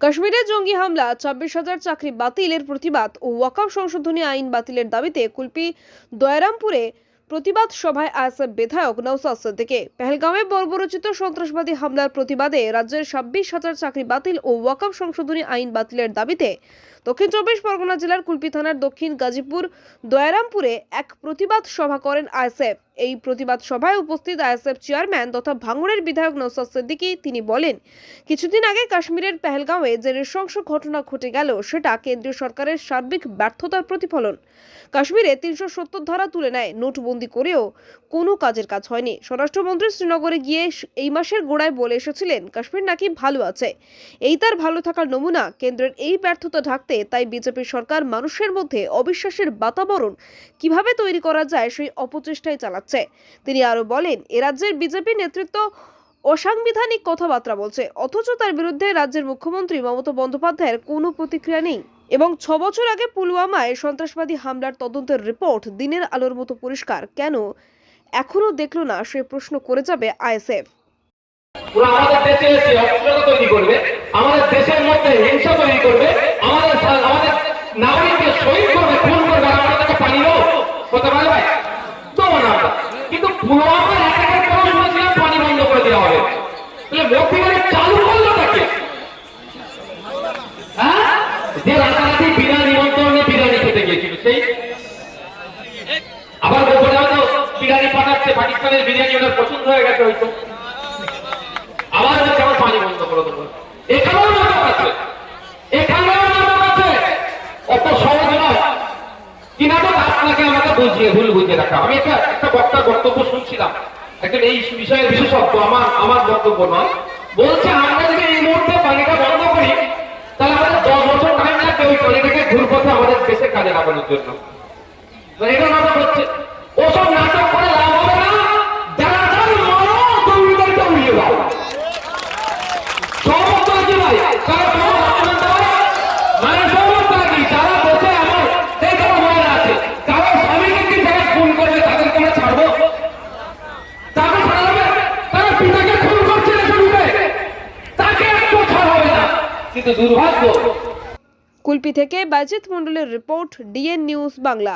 কাশ্মীরে জঙ্গি হামলা, ছাব্বিশ হাজার চাকরি বাতিলের প্রতিবাদ ও ওয়াকাফ সংশোধনী আইন বাতিলের দাবিতে কুলপি দয়রামপুরে প্রতিবাদ সভায় আইএসএফ বিধায়ক নওসাদ সিদ্দিকী। পেহেলগাঁওয়ে বর্বরচিত সন্ত্রাসবাদী হামলার প্রতিবাদে রাজ্যের ছাব্বিশ হাজার চাকরি বাতিল ও ওয়াকাফ সংশোধনী আইন বাতিলের দাবিতে দক্ষিণ চব্বিশ পরগনা জেলার কুলপি থানার দক্ষিণ গাজীপুর দয়ারামপুরে এক প্রতিবাদ সভা করেন আইএসএফ। এই প্রতিবাদ সভায় উপস্থিত আইএসএফ চেয়ারম্যান তথা ভাঙড়ের বিধায়ক নওসাদ সিদ্দিকী তিনি বলেন, কিছুদিন আগে কাশ্মীরের পেহেলগাঁওয়ে যে নৃশংস ঘটনা ঘটে গেল, সেটা কেন্দ্রীয় সরকারের সার্বিক ব্যর্থতার প্রতিফলন। কাশ্মীরে তিনশো সত্তর ধারা তুলে নেয়, নোটবন্দি করেও কোনো কাজের কাজ হয়নি। স্বরাষ্ট্রমন্ত্রী শ্রীনগরে গিয়ে এই মাসের গোড়ায় বলে এসেছিলেন, কাশ্মীর নাকি ভালো আছে। এই তার ভালো থাকার নমুনা কেন্দ্রের এই ব্যর্থতা ঢাকতে, তাই বিজেপি সরকার মানুষের মধ্যে অবিশ্বাসের বাতাবরণ কীভাবে তৈরি করা যায়, সেই অপচেষ্টাই চালাচ্ছে। তিনি আরও বলেন, এ রাজ্যের বিজেপি নেতৃত্ব অসাংবিধানিক কথাবার্তা বলছে, অথচ তার বিরুদ্ধে রাজ্যের মুখ্যমন্ত্রী মমতা বন্দ্যোপাধ্যায়ের কোনো প্রতিক্রিয়া নেই। এবং ছ বছর আগে পুলওয়ামায় সন্ত্রাসবাদী হামলার তদন্তের রিপোর্ট দিনের আলোর মতো পরিষ্কার। কেন? এখনও দেখল না সে প্রশ্ন করে যাবে আইএসএফ। নাগরিককে শহীদ করবে, খুন করবে আমাদের কাছে ভাই। পুলওয়ামার অ্যাটাকের পর শুনেছিলাম পানি বন্ধ করে দেওয়া হবে। তাহলে মধ্যিখানে চালু করল তাকে হ্যাঁ? যে রাতারাতি বিনা নিমন্ত্রণে পাকিস্তানের বিরিয়ানি ওনার পছন্দ হয়ে গেছে হয়তো আবার বলছে আমার পানি বন্ধ করে দেবো এখানেও নাটক আছে এখানেও নাটক আছে অত সহজ নয় কি নাটক আপনাকে বুঝিয়ে ভুল বুঝিয়ে রাখা আমি একটা একটা বক্তার বক্তব্য শুনছিলাম। একজন এই বিষয়ের বিশেষজ্ঞ, আমার আমার বক্তব্য নয়। বলছে, আমরা যদি এই মুহূর্তে পানিটা বন্ধ করি, তাহলে আমাদের দশ বছর টাইম লাগবে ওই পানিটাকে ঘুরপথে আমাদের দেশের কাজে লাগানোর জন্য। এটা নাটক হচ্ছে, ওসব নাটক করে লাভ হবে না। যারা যার মানো তরুণদেরকে উড়িয়ে দাও সমস্ত আছে ভাই তারা সমস্ত আনন্দ হয়। মানে সমস্ত আছি যারা বসে আমার এই যারা মায়েরা আছে তারা স্বামীকে কি যারা খুন করবে তাদেরকে আমরা ছাড়বো তাকে ছাড়া যাবে তারা পিতাকে খুন করছে রেখে দিবে তাকে একটু ছাড় হবে না কিন্তু দুর্ভাগ্য। কুলপি থেকে বাজিত মন্ডলের রিপোর্ট ডিএন নিউজ বাংলা।